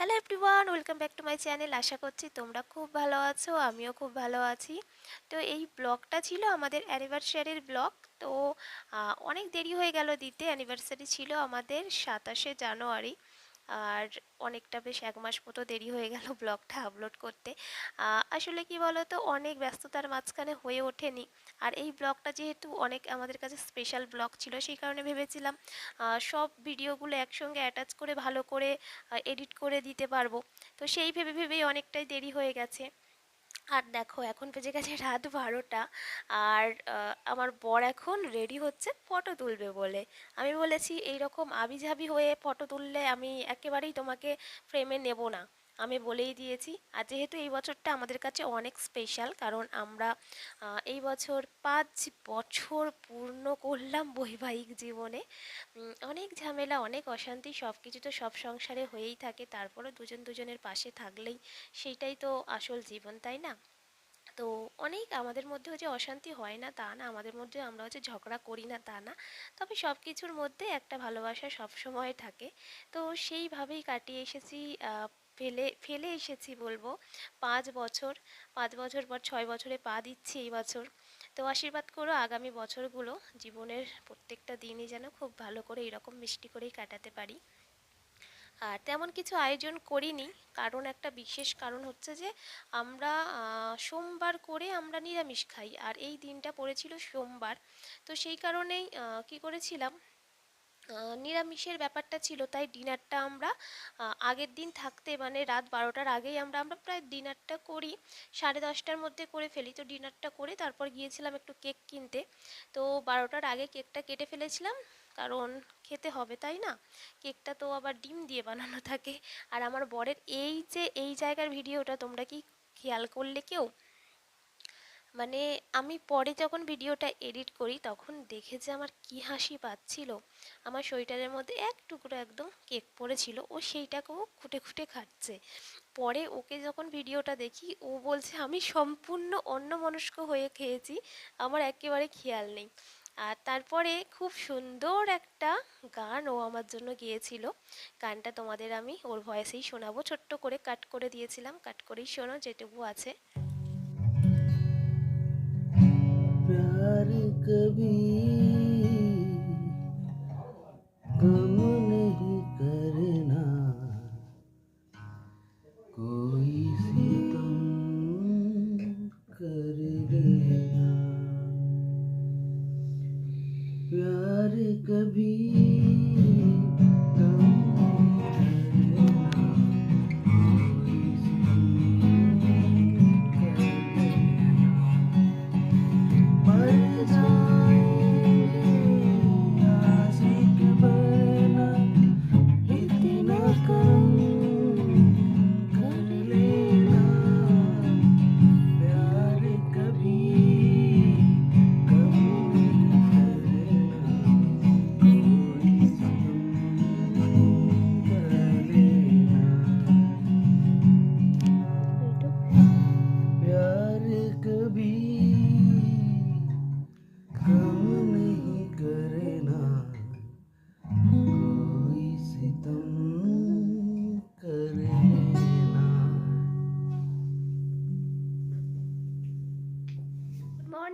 Hello everyone welcome back to my channel আশা করছি তোমরা খুব ভালো আছো, আমিও খুব ভালো আছি। তো এই ব্লগটা ছিল আমাদের অ্যানিভার্সারির ব্লগ। তো অনেক দেরি হয়ে গেল দিতে অ্যানিভার্সারি ছিল আমাদের সাতাশে জানুয়ারি। আর অনেকটা বেশ এক মাস মতো দেরি হয়ে গেল ব্লগটা আপলোড করতে। আসলে কি বলো তো অনেক ব্যস্ততার মাঝখানে হয়ে ওঠেনি। আর এই ব্লগটা যেহেতু অনেক আমাদের কাছে স্পেশাল ব্লগ ছিল, সেই কারণে ভেবেছিলাম সব ভিডিওগুলো একসঙ্গে অ্যাটাচ করে ভালো করে এডিট করে দিতে পারব। তো সেই ভেবে ভেবেই অনেকটাই দেরি হয়ে গেছে। আর দেখো, এখন বেজে গেছে রাত বারোটা। আর আমার বর এখন রেডি হচ্ছে ফটো তুলবে বলে। আমি বলেছি এই রকম আবিঝাবি হয়ে ফটো তুললে আমি একেবারেই তোমাকে ফ্রেমে নেব না। আমি বলেই দিয়েছি। আর যেহেতু এই বছরটা আমাদের কাছে অনেক স্পেশাল কারণ আমরা এই বছর পাঁচ বছর পূর্ণ করলাম বৈবাহিক জীবনে। অনেক ঝামেলা, অনেক অশান্তি সব কিছু তো সব সংসারে হয়েই থাকে তারপরে দুজন দুজনের পাশে থাকলেই সেইটাই তো আসল জীবন, তাই না? তো অনেক আমাদের মধ্যেও যে অশান্তি হয় না তা না, আমাদের মধ্যে আমরা হচ্ছে ঝগড়া করি না তা না, তবে সব কিছুর মধ্যে একটা ভালোবাসা সব সময় থাকে। তো সেইভাবেই কাটিয়ে এসেছি ফেলে ফেলে এসেছি বলব। পাঁচ বছর পাঁচ বছর পর ছয় বছরে পা দিচ্ছি এই বছর। তো আশীর্বাদ করো আগামী বছরগুলো জীবনের প্রত্যেকটা দিনই যেন খুব ভালো করে এরকম মিষ্টি করেই কাটাতে পারি। আর তেমন কিছু আয়োজন করিনি। কারণ একটা বিশেষ কারণ হচ্ছে যে, আমরা সোমবার করে আমরা নিরামিষ খাই। আর এই দিনটা পড়েছিল সোমবার। তো সেই কারণেই কি করেছিলাম নিরামিষের ব্যাপারটা ছিল, তাই ডিনারটা আমরা আগের দিন থাকতে মানে রাত বারোটার আগেই আমরা আমরা প্রায় ডিনারটা করি, সাড়ে দশটার মধ্যে করে ফেলি। তো ডিনারটা করে তারপর গিয়েছিলাম একটু কেক কিনতে। তো বারোটার আগে কেকটা কেটে ফেলেছিলাম, কারণ খেতে হবে, তাই না? কেকটা তো আবার ডিম দিয়ে বানানো থাকে। আর আমার বরের এই যে, এই জায়গার ভিডিওটা, তোমরা কি খেয়াল করলে কেউ? মানে আমি পরে যখন ভিডিওটা এডিট করি, তখন দেখে যে আমার কি হাসি পাচ্ছিল। আমার সোয়েটারের মধ্যে এক টুকরো একদম কেক পড়েছিল, ও সেইটাকেও খুঁটে খুঁটে খাচ্ছে। পরে ওকে যখন ভিডিওটা দেখি, ও বলছে, আমি সম্পূর্ণ অন্যমনস্ক হয়ে খেয়েছি, আমার একেবারে খেয়াল নেই। আর তারপরে খুব সুন্দর একটা গান ও আমার জন্য গিয়েছিল। গানটা তোমাদের আমি ওর ভয়েসেই শোনাবো। ছোট্ট করে কাট করে দিয়েছিলাম। কাট করেই শোনো, যেটুকু আছে। कभी गम नहीं करना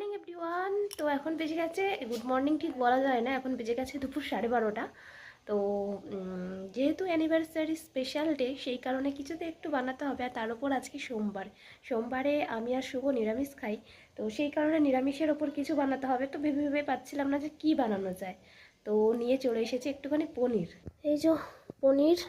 মর্নিং এভরিওয়ান তো এখন বেজে গেছে গুড মর্নিং ঠিক বলা যায় না, এখন বেজে গেছে দুপুর সাড়ে বারোটা। তো যেহেতু অ্যানিভার্সারি স্পেশাল ডে সেই কারণে কিছুতে একটু বানাতে হবে, আর তার উপর আজকে সোমবার। সোমবারে আমি আর শুভ নিরামিষ খাই, তো সেই কারণে নিরামিষের ওপর কিছু বানাতে হবে। তো ভেবে ভেবে পাচ্ছিলাম না যে কী বানানো যায়। তো নিয়ে চলে এসেছি একটুখানি পনির। এই যে, পনির।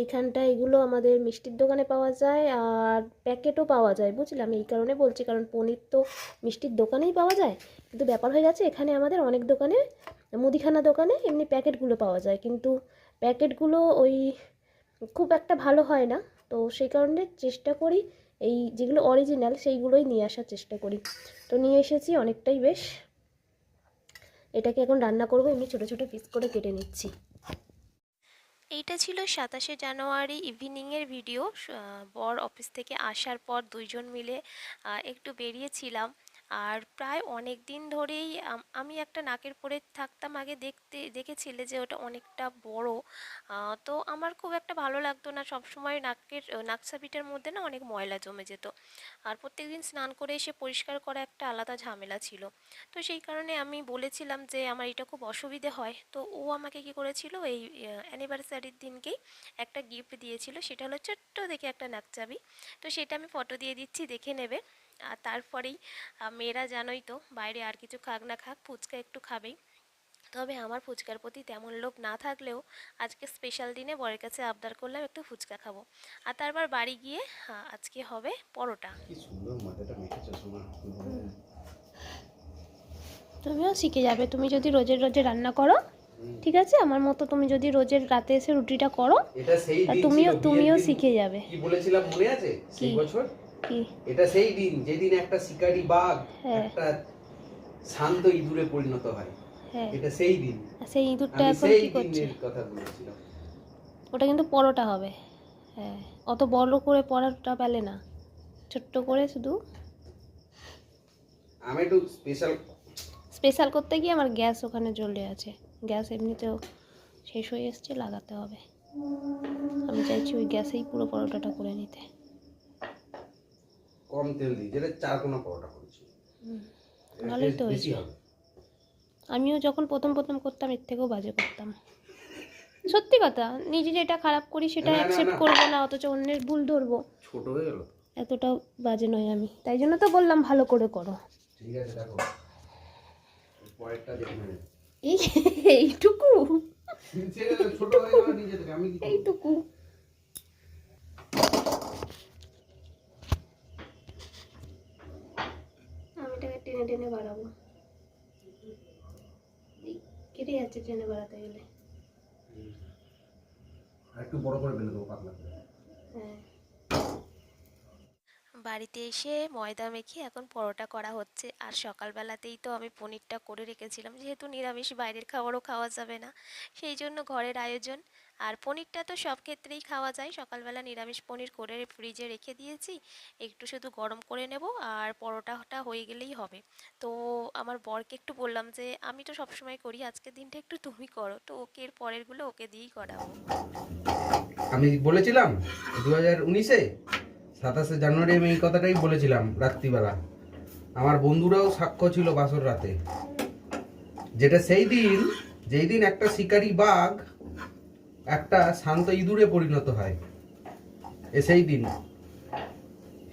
এইখানটা এগুলো আমাদের মিষ্টির দোকানে পাওয়া যায় আর প্যাকেটও পাওয়া যায় বুঝলাম এই কারণে বলছি, কারণ পনির তো মিষ্টির দোকানেই পাওয়া যায়। কিন্তু ব্যাপার হয়ে গেছে এখানে আমাদের অনেক দোকানে মুদিখানা দোকানে এমনি প্যাকেটগুলো পাওয়া যায়। কিন্তু প্যাকেটগুলো ওই খুব একটা ভালো হয় না। তো সেই কারণে চেষ্টা করি, এই যেগুলো অরিজিনাল সেইগুলোই নিয়ে আসার চেষ্টা করি। তো নিয়ে এসেছি অনেকটাই বেশ। এটাকে এখন রান্না করব, এমনি ছোটো ছোটো পিস করে কেটে নিচ্ছি। এইটা ছিল সাতাশে জানুয়ারি ইভিনিংয়ের ভিডিও বর অফিস থেকে আসার পর দুইজন মিলে একটু বেরিয়েছিলাম। আর প্রায় অনেক দিন ধরেই আমি একটা নাকের পরে থাকতাম আগে দেখতে, দেখেছিলে যে ওটা অনেকটা বড়। তো আমার খুব একটা ভালো লাগতো না। সবসময় নাকের নাকছাবিটার মধ্যে না অনেক ময়লা জমে যেত। আর প্রত্যেকদিন স্নান করে এসে পরিষ্কার করা একটা আলাদা ঝামেলা ছিল। তো সেই কারণে আমি বলেছিলাম যে আমার এটা খুব অসুবিধে হয়। তো ও আমাকে কি করেছিল? এই অ্যানিভার্সারির দিনকেই একটা গিফট দিয়েছিল। সেটা হলো ছোট্ট দেখে একটা নাকচাবি তো সেটা আমি ফটো দিয়ে দিচ্ছি, দেখে নেবে। আর তারপরেই মেয়েরা জানোই তো বাইরে আর কিছু খাক না খাক ফুচকা একটু খাবেই। তবে আমার ফুচকার প্রতি তেমন লোভ না থাকলেও আজকে স্পেশাল দিনে বরের কাছে আবদার করলাম একটু ফুচকা খাব। আর তারপর বাড়ি গিয়ে আজকে হবে পরোটা। কি সুন্দর মাথাটা মেখেছো সোনা তুমিও শিখে যাবে তুমি যদি রোজের রোজের রান্না করো ঠিক আছে? আমার মতো তুমি যদি রোজের রাতে এসে রুটিটা করো এটা সেই আর তুমিও তুমিও শিখে যাবে। কি বলেছিলাম মনে আছে? সেই বছর এটা সেই দিন যেদিন একটা শিকারি বাঘ হ্যাঁ। একটা শান্ত ইঁদুরে পরিণত হয়। হ্যাঁ। এটা সেই দিন। সেই ইঁদুরটা এখন কি করছে? কথা বলেছিলাম। ওটা কিন্তু পরোটা হবে। হ্যাঁ। অত বড় করে পরোটা পেলে না। ছোট্ট করে শুধু আমি একটু স্পেশাল স্পেশাল করতে গিয়ে আমার গ্যাস ওখানে জ্বলে আছে। গ্যাস এমনিতেও শেষ হয়ে এসছে লাগাতে হবে। আমি চাইছি ওই গ্যাসেই পুরো পরোটাটা করে নিতে। কম তেল দিই যেটা চার কোনো পরোটা করেছি। ভালোই তো বেশি হবে। আমিও যখন প্রথম প্রথম করতাম এর থেকেও বাজে করতাম। সত্যি কথা নিজে যেটা খারাপ করি সেটা অ্যাকসেপ্ট। করব না অথচ অন্যের ভুল ধরবো। ছোট হয়ে গেল। এতটাও বাজে নয় আমি। তাই জন্য তো বললাম ভালো করে করো। ঠিক আছে দেখো। পরেরটা দেখে এইটুকু? ছোট হয়ে যাবে নিজে থেকে। আমি এইটুকু আমি এটাকে টেনে বাড়াবো কেটে যাচ্ছে টেনে বাড়াতে গেলে। একটু বড় করে ফেলে দেবো পাতলা হ্যাঁ। বাড়িতে এসে ময়দা মেখে এখন পরোটা করা হচ্ছে। আর সকালবেলাতেই তো আমি পনিরটা করে রেখেছিলাম। যেহেতু নিরামিষ, বাইরের খাবারও খাওয়া যাবে না। সেই জন্য ঘরের আয়োজন। আর পনিরটা তো সব ক্ষেত্রেই খাওয়া যায়। সকালবেলা নিরামিষ পনির করে ফ্রিজে রেখে দিয়েছি। একটু শুধু গরম করে নেব আর পরোটাটা হয়ে গেলেই হবে। তো আমার বরকে একটু বললাম যে, আমি তো সবসময় করি, আজকের দিনটা একটু তুমি করো। তো ওকে এর পরেরগুলো ওকে দিয়েই করাবো। আমি বলেছিলাম, দু হাজার উনিশে? সাতাশে জানুয়ারি আমি এই কথাটাই বলেছিলাম রাত্রিবেলা। আমার বন্ধুরাও সাক্ষ্য ছিল বাসর রাতে। যেটা সেই দিন, যেই দিন একটা শিকারী বাঘ একটা শান্ত ইঁদুরে পরিণত হয়। এ সেই দিন।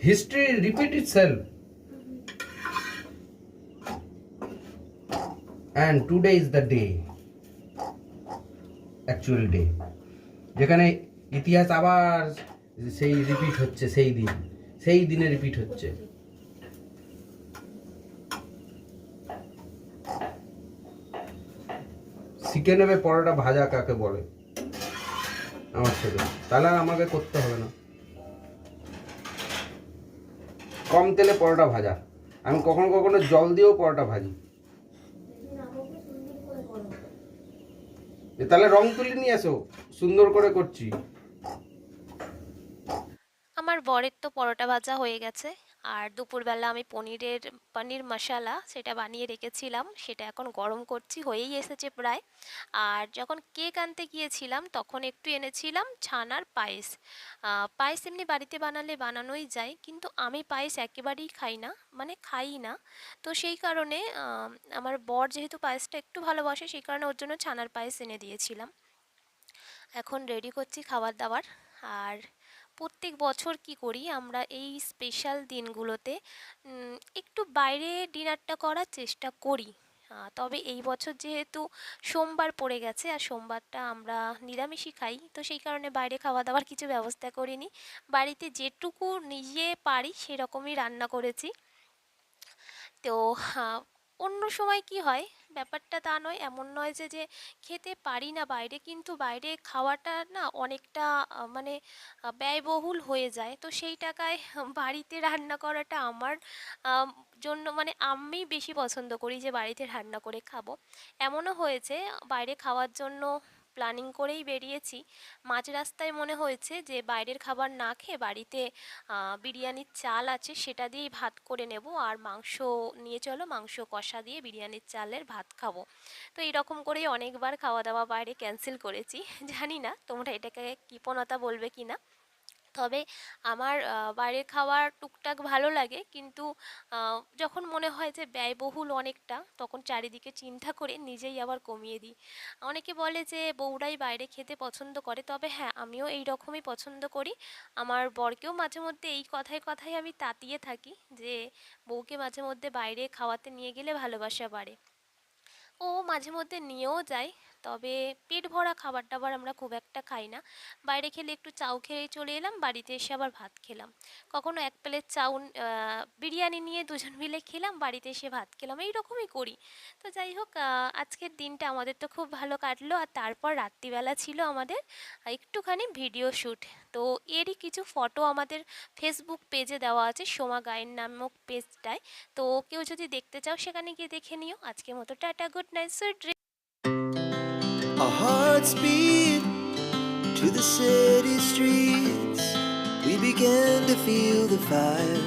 History repeat itself and today is the day. Actual day. যেখানে ইতিহাস আবার সেই রিপিট হচ্ছে, সেই দিন। সেই দিনে রিপিট হচ্ছে। শিখে নেবে, পরোটা ভাজা কাকে বলে? আমার ছেলে। তাহলে আর আমাকে করতে হবে না। কম তেলে পরোটা ভাজা। আমি কখনো কখনো জল দিয়েও পরোটা ভাজি। তাহলে রং তুলি নিয়ে আসো সুন্দর করে করছি। আমার বরের তো পরোটা ভাজা হয়ে গেছে। আর দুপুরবেলা আমি পনিরের পনির মশালা সেটা বানিয়ে রেখেছিলাম, সেটা এখন গরম করছি, হয়েই এসেছে প্রায়। আর যখন কেক আনতে গিয়েছিলাম, তখন একটু এনেছিলাম ছানার পায়েস। পায়েস এমনি বাড়িতে বানালে বানানোই যায়, কিন্তু আমি পায়েস একেবারেই খাই না মানে খাই না। তো সেই কারণে আমার বর যেহেতু পায়েসটা একটু ভালোবাসে, সেই কারণে ওর জন্য ছানার পায়েস এনে দিয়েছিলাম। এখন রেডি করছি খাবার দাবার। আর প্রত্যেক বছর কি করি, আমরা এই স্পেশাল দিনগুলোতে একটু বাইরে ডিনারটা করার চেষ্টা করি। তবে এই বছর যেহেতু সোমবার পড়ে গেছে, আর সোমবারটা আমরা নিরামিষই খাই, তো সেই কারণে বাইরে খাওয়া দাওয়ার কিছু ব্যবস্থা করিনি। বাড়িতে যেটুকু নিজে পারি, সেরকমই রান্না করেছি। তো অন্য সময় কি হয়? ব্যাপারটা তা নয়। এমন নয় যে যে খেতে পারি না বাইরে, কিন্তু বাইরে খাওয়াটা না অনেকটা মানে ব্যয়বহুল হয়ে যায়। তো সেই টাকায় বাড়িতে রান্না করাটা আমার জন্য মানে আমি বেশি পছন্দ করি যে, বাড়িতে রান্না করে খাব। এমনও হয়েছে, বাইরে খাওয়ার জন্য প্ল্যানিং করেই বেরিয়েছি। মাঝ রাস্তায় মনে হয়েছে যে, বাইরের খাবার না খেয়ে বাড়িতে বিরিয়ানির চাল আছে সেটা দিয়েই ভাত করে নেব আর মাংস নিয়ে চলো, মাংস কষা দিয়ে বিরিয়ানির চালের ভাত খাব। তো এইরকম করেই অনেকবার খাওয়া দাওয়া বাইরে ক্যান্সেল করেছি। জানি না তোমরা এটাকে কৃপণতা বলবে কি না তবে আমার বাইরের খাবার টুকটাক ভালো লাগে। কিন্তু যখন মনে হয় যে ব্যয়বহুল অনেকটা, তখন চারিদিকে চিন্তা করে নিজেই আবার কমিয়ে দিই। অনেকে বলে যে বউরাই বাইরে খেতে পছন্দ করে, তবে হ্যাঁ আমিও এই রকমই পছন্দ করি। আমার বরকেও মাঝে মধ্যে এই কথায় কথায় আমি তাতিয়ে থাকি যে, বউকে মাঝে মধ্যে বাইরে খাওয়াতে নিয়ে গেলে ভালোবাসা বাড়ে। ও মাঝে মধ্যে নিয়েও যায়। তবে পেট ভরা খাবার টাবার আমরা খুব একটা খাই না। বাইরে খেলে একটু চাউ খেয়ে চলে এলাম, বাড়িতে এসে আবার ভাত খেলাম। কখনো এক প্লেট চাউ বিরিয়ানি নিয়ে দুজন মিলে খেলাম, বাড়িতে এসে ভাত খেলাম এই রকমই করি। তো যাই হোক আজকের দিনটা আমাদের তো খুব ভালো কাটলো। আর তারপর রাত্রিবেলা ছিল আমাদের একটুখানি ভিডিও শ্যুট তো এরই কিছু ফটো আমাদের ফেসবুক পেজে দেওয়া আছে, সোমা গায়েন নামক পেজটায় তো কেউ যদি দেখতে চাও সেখানে গিয়ে দেখে নিও আজকে মতো tata good night sweet dream A heart speed to the city streets. We began to feel the fire.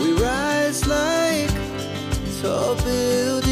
We rise like tall buildings.